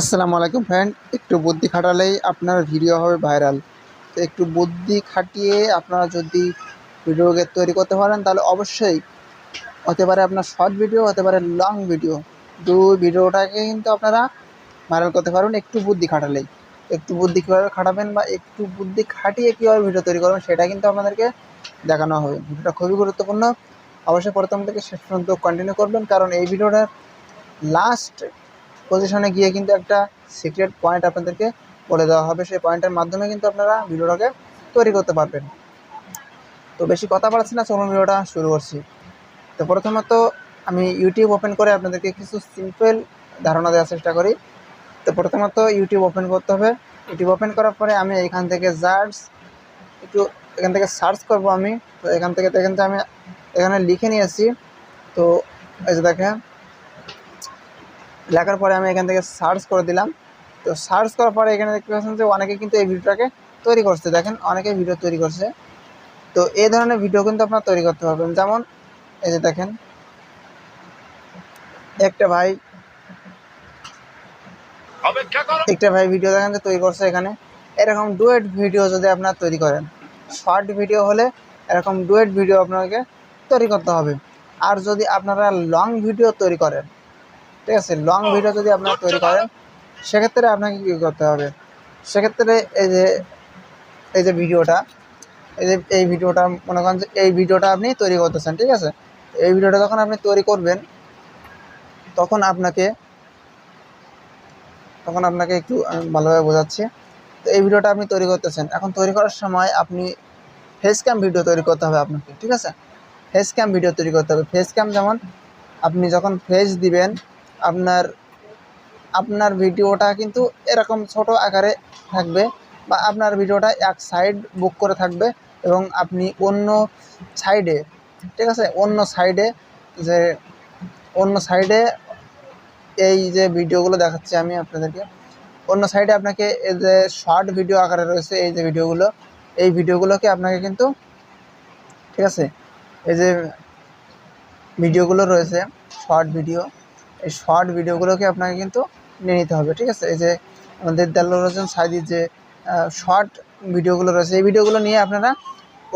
আসসালামু আলাইকুম ফ্রেন্ড একটু বুদ্ধি খাটালেই আপনার ভিডিও হবে ভাইরাল তো একটু বুদ্ধি খাটিয়ে আপনারা যদি ভিডিওকে তৈরি করতে পারেন, তাহলে অবশ্যই হতে পারে আপনার শর্ট ভিডিও হতে পারে লং ভিডিও দুই ভিডিওটাকে কিন্তু আপনারা ভাইরাল করতে পারবেন, একটু বুদ্ধি খাটালেই। একটু বুদ্ধি কীভাবে খাটাবেন বা একটু বুদ্ধি খাটিয়ে কীভাবে ভিডিও তৈরি করবেন, সেটা কিন্তু আপনাদেরকে দেখানো হবে। ভিডিওটা খুবই গুরুত্বপূর্ণ। অবশ্যই প্রথম থেকে শেষ পর্যন্ত কন্টিনিউ করবেন, কারণ এই ভিডিওটার লাস্ট পজিশনে গিয়ে কিন্তু একটা সিক্রেট পয়েন্ট আপনাদেরকে বলে দেওয়া হবে। সেই পয়েন্টের মাধ্যমে কিন্তু আপনারা ভিডিওটাকে তৈরি করতে পারবেন। তো বেশি কথা বাড়াচ্ছি না, চলুন ভিডিওটা শুরু করছি। তো প্রথমত আমি ইউটিউব ওপেন করে আপনাদেরকে কিছু সিম্পল ধারণা দেওয়ার চেষ্টা করি। তো প্রথমত ইউটিউব ওপেন করতে হবে। ইউটিউব ওপেন করার পরে আমি এখান থেকে জার্স একটু এখান থেকে সার্চ করব আমি। তো এখান থেকে দেখেন যে আমি এখানে লিখে নিয়েছি। তো এই যে দেখেন লেখার পরে আমি এখান থেকে সার্চ করে দিলাম। তো সার্চ করার পরে এখানে দেখতে পাচ্ছেন যে অনেকে কিন্তু এই ভিডিওটাকে তৈরি করছে। দেখেন অনেকে ভিডিও তৈরি করছে। তো এই ধরনের ভিডিও কিন্তু আপনারা তৈরি করতে পারবেন। যেমন এই যে দেখেন একটা ভাই একটা ভাই ভিডিও দেখেন যে তৈরি করছে এখানে। এরকম ডুয়েট ভিডিও যদি আপনারা তৈরি করেন শর্ট ভিডিও হলে এরকম ডুয়েট ভিডিও আপনাকে তৈরি করতে হবে। আর যদি আপনারা লং ভিডিও তৈরি করেন ঠিক আছে লং ভিডিও যদি আপনারা তৈরি করেন, সেক্ষেত্রে আপনাকে কী করতে হবে? সেক্ষেত্রে এই যে এই যে ভিডিওটা, এই যে, এই ভিডিওটা, মনে করেন যে এই ভিডিওটা আপনি তৈরি করতেছেন, ঠিক আছে? এই ভিডিওটা যখন আপনি তৈরি করবেন, তখন আপনাকে তখন আপনাকে একটু আমি ভালোভাবে বোঝাচ্ছি। তো এই ভিডিওটা আপনি তৈরি করতেছেন। এখন তৈরি করার সময় আপনি ফেস ক্যাম ভিডিও তৈরি করতে হবে আপনাকে, ঠিক আছে? ফেস ক্যাম ভিডিও তৈরি করতে হবে। ফেস ক্যাম যেমন আপনি যখন ফেস দিবেন আপনার আপনার ভিডিওটা কিন্তু এরকম ছোট আকারে থাকবে বা আপনার ভিডিওটা এক সাইড বুক করে থাকবে এবং আপনি অন্য সাইডে ঠিক আছে? অন্য সাইডে যে, অন্য সাইডে এই যে ভিডিওগুলো দেখাচ্ছি আমি আপনাদেরকে, অন্য সাইডে আপনাকে এই যে শর্ট ভিডিও আকারে রয়েছে এই যে ভিডিওগুলো, এই ভিডিওগুলোকে আপনাকে কিন্তু, ঠিক আছে? এই যে ভিডিওগুলো রয়েছে শর্ট ভিডিও এই শর্ট ভিডিওগুলোকে আপনাকে কিন্তু নিয়ে নিতে হবে, ঠিক আছে? এই যে আমাদের দেলোর হোসেন সাইদির যে শর্ট ভিডিওগুলো রয়েছে, এই ভিডিওগুলো নিয়ে আপনারা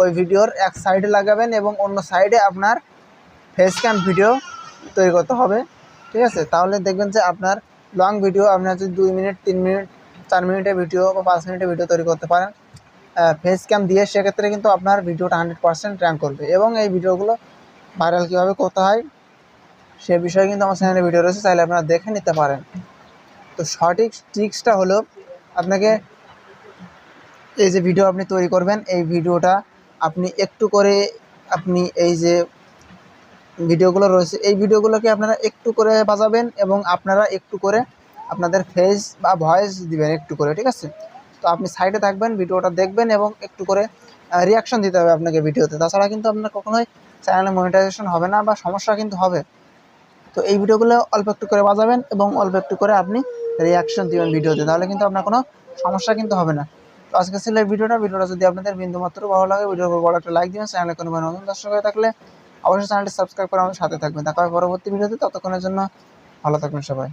ওই ভিডিওর এক সাইডে লাগাবেন এবং অন্য সাইডে আপনার ফেস ক্যাম ভিডিও তৈরি করতে হবে, ঠিক আছে? তাহলে দেখবেন যে আপনার লং ভিডিও আপনার যদি দুই মিনিট তিন মিনিট চার মিনিটের ভিডিও বা পাঁচ মিনিটের ভিডিও তৈরি করতে পারেন ফেস ক্যাম দিয়ে সেক্ষেত্রে কিন্তু আপনার ভিডিওটা হান্ড্রেড পার্সেন্ট র্যাঙ্ক করবে এবং এই ভিডিওগুলো ভাইরাল কীভাবে করতে হয় সে বিষয়ে কিন্তু আমার চ্যানেলে ভিডিও রয়েছে, চাইলে আপনারা দেখে নিতে পারেন। তো সঠিক ট্রিক্সটা হলো আপনাকে এই যে ভিডিও আপনি তৈরি করবেন, এই ভিডিওটা আপনি একটু করে আপনি এই যে ভিডিওগুলো রয়েছে, এই ভিডিওগুলোকে আপনারা একটু করে বাজাবেন এবং আপনারা একটু করে আপনাদের ফেস বা ভয়েস দিবেন একটু করে, ঠিক আছে? তো আপনি সাইডে থাকবেন ভিডিওটা দেখবেন এবং একটু করে রিয়াকশন দিতে হবে আপনাকে ভিডিওতে তাছাড়া কিন্তু আপনার কখনোই চ্যানেলে মনিটাইজেশন হবে না বা সমস্যা কিন্তু হবে। তো এই ভিডিওগুলো অল্প একটু করে বাজাবেন এবং অল্প একটু করে আপনি রিয়াকশন দিবেন ভিডিওতে। তাহলে কিন্তু আপনার কোনো সমস্যা কিন্তু হবে না। তো আজকে ছিল এই ভিডিওটা। ভিডিওটা যদি আপনাদের বিন্দুমাত্র ভালো লাগে, ভিডিওর উপর বড় একটা লাইক দিবেন চ্যানেলে কোনো নতুন দর্শক হয়ে থাকলে অবশ্যই চ্যানেলটি সাবস্ক্রাইব করে আমাদের সাথে থাকবেন। দেখা হবে পরবর্তী ভিডিওতে। ততক্ষণের জন্য ভালো থাকবেন সবাই।